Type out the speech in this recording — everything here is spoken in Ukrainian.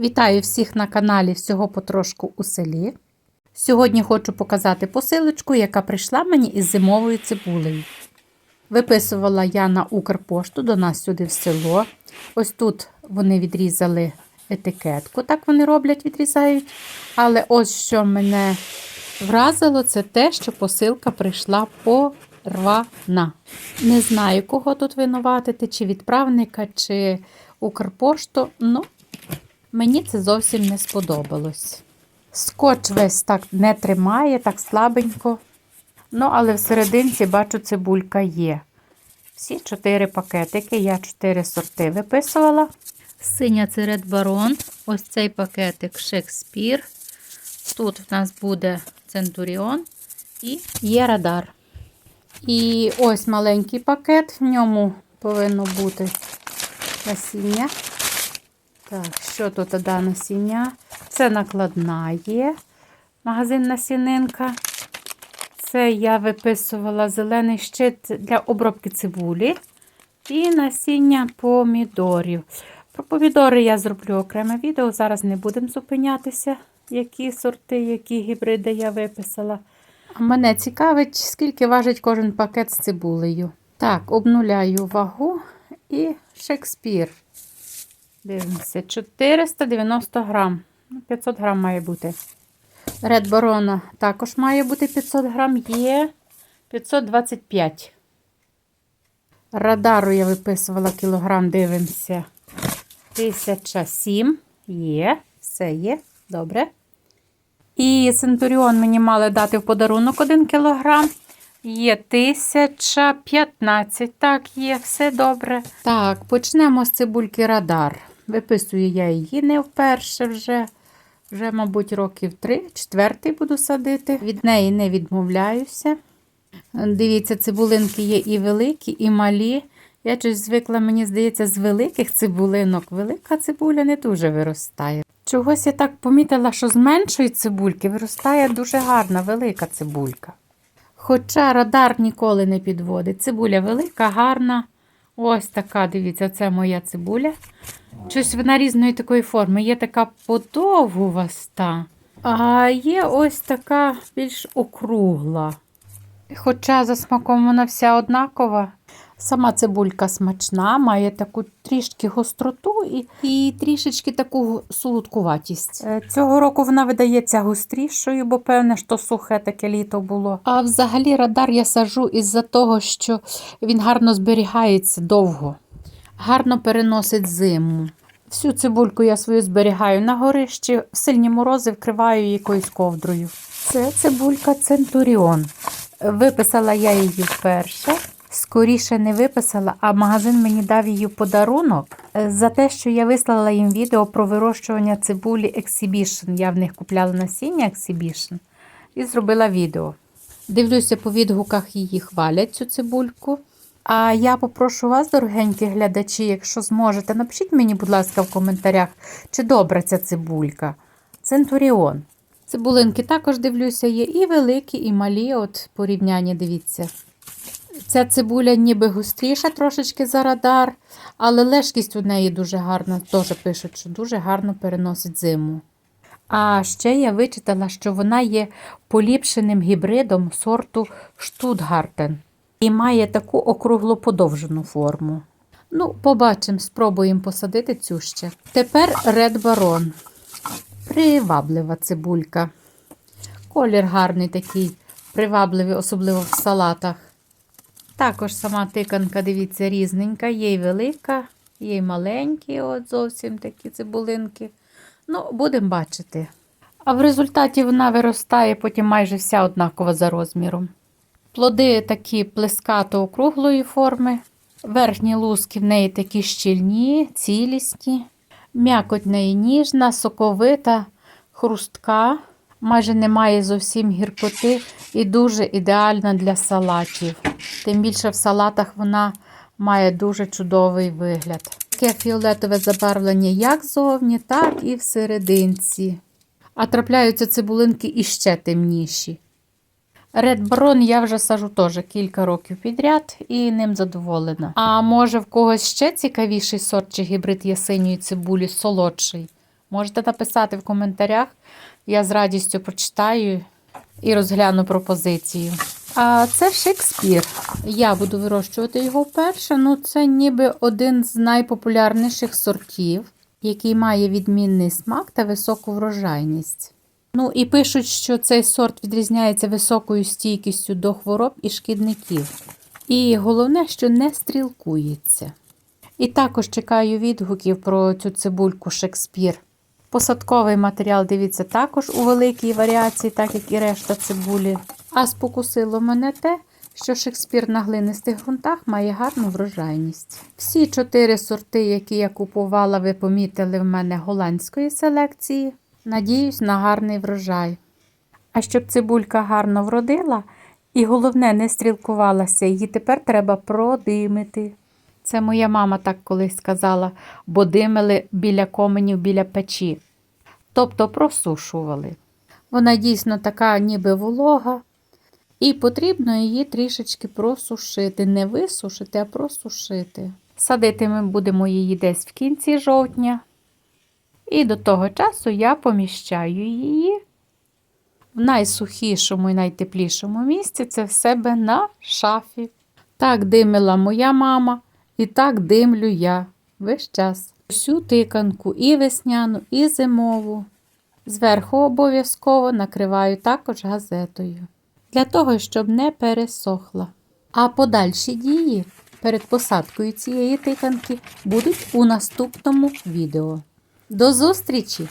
Вітаю всіх на каналі Всього потрошку у селі. Сьогодні хочу показати посилочку, яка прийшла мені із зимовою цибулею. Виписувала я на Укрпошту до нас сюди в село. Ось тут вони відрізали етикетку, так вони роблять, відрізають. Але ось що мене вразило, це те, що посилка прийшла порвана. Не знаю, кого тут винуватити, чи відправника, чи Укрпошту. Ну, Мені це зовсім не сподобалось. Скотч весь так не тримає, так слабенько. Ну, але всерединці, бачу, цибулька є. Всі чотири пакетики, я чотири сорти виписувала. Синя це Red Baron, ось цей пакетик Шекспір. Тут в нас буде Центуріон і є радар. І ось маленький пакет, в ньому повинно бути насіння. Так, що тут да, насіння? Це накладна є. Магазин насінинка. Це я виписувала зелений щит для обробки цибулі і насіння помідорів. Про помідори я зроблю окреме відео. Зараз не будемо зупинятися, які сорти, які гібриди я виписала. А мене цікавить, скільки важить кожен пакет з цибулею. Так, обнуляю вагу і Шекспір. Дивимося, 490 грам. 500 грам має бути. Ред Барона також має бути 500 грам, є 525. Радару я виписувала кілограм, дивимося. 1007 є, все є, добре. І Центуріон мені мали дати в подарунок 1 кілограм. Є 1015. Так, є, все добре. Так, почнемо з цибульки Радар. Виписую я її не вперше вже. Вже, мабуть, років три, четвертий буду садити. Від неї не відмовляюся. Дивіться, цибулинки є і великі, і малі. Я щось звикла, мені здається, з великих цибулинок. Велика цибуля не дуже виростає. Чогось я так помітила, що з меншої цибульки виростає дуже гарна, велика цибулька. Хоча радар ніколи не підводить. Цибуля велика, гарна. Ось така, дивіться, це моя цибуля. Щось вона різної такої форми. Є така подовгуваста, а є ось така більш округла. Хоча за смаком вона вся однакова. Сама цибулька смачна, має таку трішки гостроту і, і трішечки таку солодкуватість. Е, Цього року вона видається гострішою, бо певне, що сухе таке літо було. А взагалі радар я сажу із-за того, що він гарно зберігається довго, гарно переносить зиму. Всю цибульку я свою зберігаю на горищі, в сильні морози вкриваю якоюсь ковдрою. Це цибулька Центуріон. Виписала я її вперше. Скоріше не виписала, а магазин мені дав її подарунок е, за те, що я вислала їм відео про вирощування цибулі Exhibition. Я в них купляла насіння Exhibition і зробила відео. Дивлюся, по відгуках її хвалять цю цибульку. А я попрошу вас, дорогенькі глядачі, якщо зможете, напишіть мені, будь ласка, в коментарях, чи добра ця цибулька. Центуріон. Цибулинки також дивлюся, є і великі, і малі. От порівняння, дивіться. Ця цибуля ніби густріша трошечки за радар, але лежкість у неї дуже гарна, теж пишуть, що дуже гарно переносить зиму. А ще я вичитала, що вона є поліпшеним гібридом сорту Штутгартен і має таку округло-подовжену форму. Ну, побачимо, спробуємо посадити цю ще. Тепер Red Baron. Приваблива цибулька. Колір гарний такий, привабливий, особливо в салатах. Також сама тиканка, дивіться, різненька, є й велика, є й маленькі, от зовсім такі цибулинки. Ну, будемо бачити. А в результаті вона виростає потім майже вся однакова за розміром. Плоди такі плескато округлої форми. Верхні луски в неї такі щільні, цілісні. М'якоть неї ніжна, соковита, хрустка. Майже немає зовсім гіркоти і дуже ідеальна для салатів. Тим більше в салатах вона має дуже чудовий вигляд. Таке фіолетове забарвлення як зовні, так і всерединці. А трапляються цибулинки іще темніші. Red Baron я вже сажу теж кілька років підряд і ним задоволена. А може в когось ще цікавіший сорт чи гібрид ясиньої цибулі, солодший. Можете написати в коментарях. Я з радістю прочитаю і розгляну пропозицію. А це Шекспір. Я буду вирощувати його вперше. Ну, це ніби один з найпопулярніших сортів, який має відмінний смак та високу врожайність. Ну і пишуть, що цей сорт відрізняється високою стійкістю до хвороб і шкідників. І головне, що не стрілкується. І також чекаю відгуків про цю цибульку Шекспір. Посадковий матеріал, дивіться, також у великій варіації, так як і решта цибулі. А спокусило мене те, що Шекспір на глинистих ґрунтах має гарну врожайність. Всі чотири сорти, які я купувала, ви помітили в мене голландської селекції. Надіюсь на гарний врожай. А щоб цибулька гарно вродила і головне не стрілкувалася, її тепер треба продимити. Це моя мама так колись сказала, бо димили біля коменів біля печі. Тобто просушували. Вона дійсно така ніби волога, і потрібно її трішечки просушити. Не висушити, а просушити. Садити ми будемо її десь в кінці жовтня. І до того часу я поміщаю її в найсухішому і найтеплішому місці це в себе на шафі. Так димила моя мама, і так димлю я весь час. Всю тиканку і весняну, і зимову. Зверху обов'язково накриваю також газетою. Для того, щоб не пересохла. А подальші дії перед посадкою цієї тиканки будуть у наступному відео. До зустрічі!